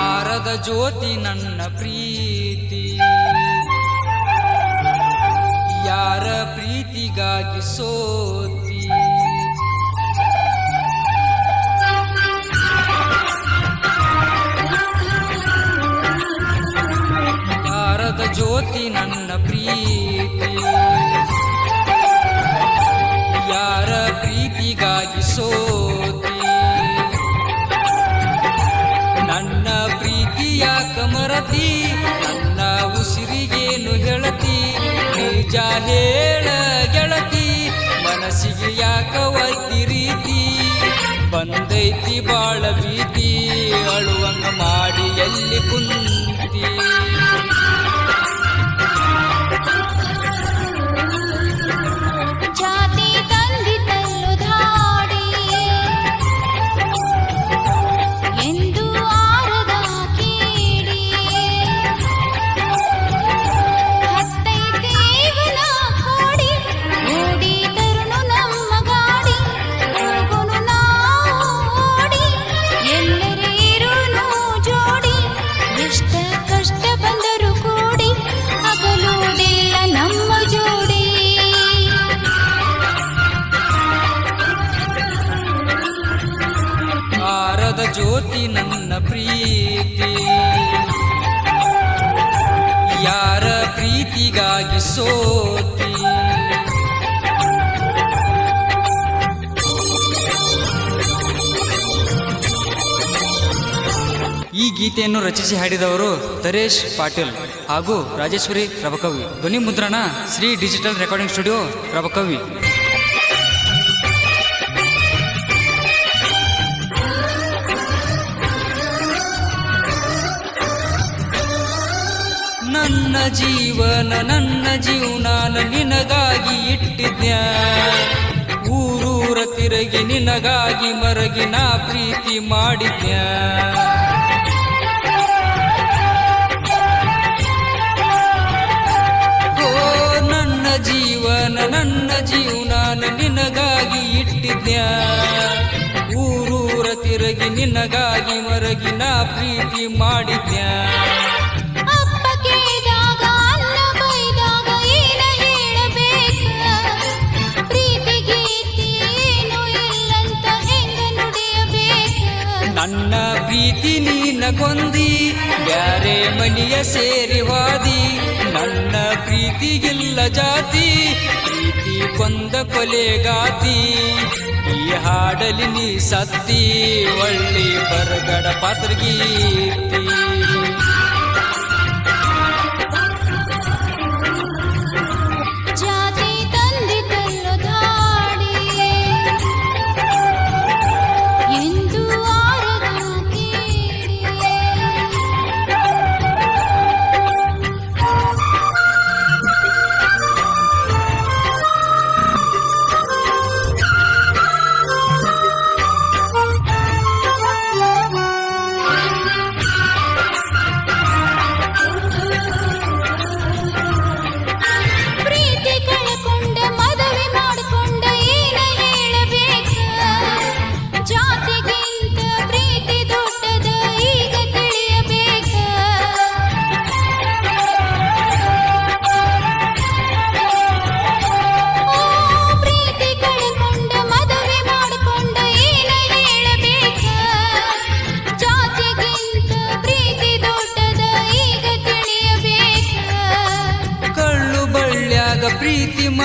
ಆರದ ಜ್ಯೋತಿ ನನ್ನ ಪ್ರೀತಿ ಯಾರ ಪ್ರೀತಿಗಾಗಿ ಸೋತಿ ಜ್ಯೋತಿ ನನ್ನ ಪ್ರೀತಿ. ಯಾರ ಪ್ರೀತಿಗಾಗಿ ಸೋತಿ? ನನ್ನ ಪ್ರೀತಿಯ ಕಮರತಿ, ನನ್ನ ಉಸಿರಿಗೇನು ಹೇಳತಿ? ನಿಜ ಹೇಳ ಗೆಳತಿ, ಮನಸ್ಸಿಗೆ ಯಾಕ ಒತ್ತಿ ರೀತಿ? ಬಂದೈತಿ ಬಾಳ ಭೀತಿ, ಅಳುವಂಗ ಮಾಡಿ ಎಲ್ಲಿ ಕುಂತಿ ಜ್ಯೋತಿ ನನ್ನ ಪ್ರೀತಿ. ಯಾರ ಪ್ರೀತಿಗಾಗಿ ಸೋತಿ? ಈ ಗೀತೆಯನ್ನು ರಚಿಸಿ ಹಾಡಿದವರು ತರೇಶ್ ಪಾಟೀಲ್ ಹಾಗೂ ರಾಜೇಶ್ವರಿ ಪ್ರಭಕವಿ. ಧ್ವನಿ ಮುದ್ರಣ Shri digital recording studio Prabhakavi. ಜೀವನ ನನ್ನ ಜೀವನ ನಿನಗಾಗಿ ಇಟ್ಟಿದ್ಯ ಊರೂರ ತಿರುಗಿ ನಿನಗಾಗಿ ಮರಗಿ ನಾ ಪ್ರೀತಿ ಮಾಡಿದ್ಯ ಓ ನನ್ನ ಜೀವನ ನನ್ನ ನಿನಗಾಗಿ ಇಟ್ಟಿದ್ಯ ಊರೂರ ತಿರುಗಿ ನಿನಗಾಗಿ ಮರಗಿ ಪ್ರೀತಿ ಮಾಡಿದ್ಯ ನನ್ನ ಪ್ರೀತಿ ನೀನ ಕೊಂದಿ ಬ್ಯಾರೆ ಮನಿಯ ಸೇರಿ ವಾದಿ ನನ್ನ ಪ್ರೀತಿಗಿಲ್ಲ ಜಾತಿ, ಪ್ರೀತಿ ಕೊಂದ ಕೊಲೆಗಾತಿ ಈ ಹಾಡಲಿ ನೀ ಸತ್ತಿ, ಒಳ್ಳಿ ಬರಗಡ ಪಾತ್ರಗೀತಿ.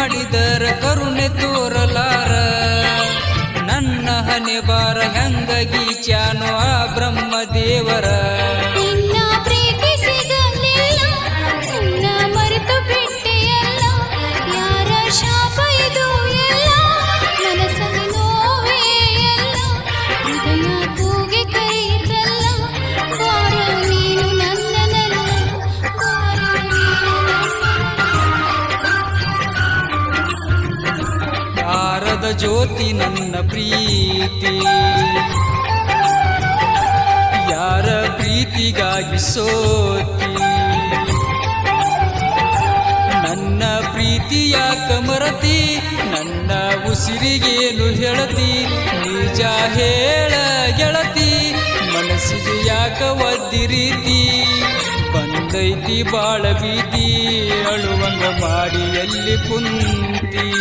ಮಾಡಿದರ ಕರುಣೆ ತೋರಲಾರ. ನನ್ನ ಹಣೆ ಬಾರ ಹೆಂಗ ಚಾನು ಆ ಬ್ರಹ್ಮ ದೇವರ. ಜ್ಯೋತಿ ನನ್ನ ಪ್ರೀತಿ. ಯಾರ ಪ್ರೀತಿಗಾಗಿ ಸೋತಿ? ನನ್ನ ಪ್ರೀತಿಯ ಕಮರತಿ ನನ್ನ ಉಸಿರಿಗೇನು ಹೇಳತಿ? ನಿಜ ಹೇಳ ಗೆಳತಿ, ಮನಸ್ಸಿಗೆ ಯಾಕ ಒದ್ದಿರೀತಿ? ಬಂದೈತಿ ಬಾಳ ಬೀದಿ ಅಳುವಂಗ ಮಾಡಿ ಎಲ್ಲಿ ಕುಂತಿ?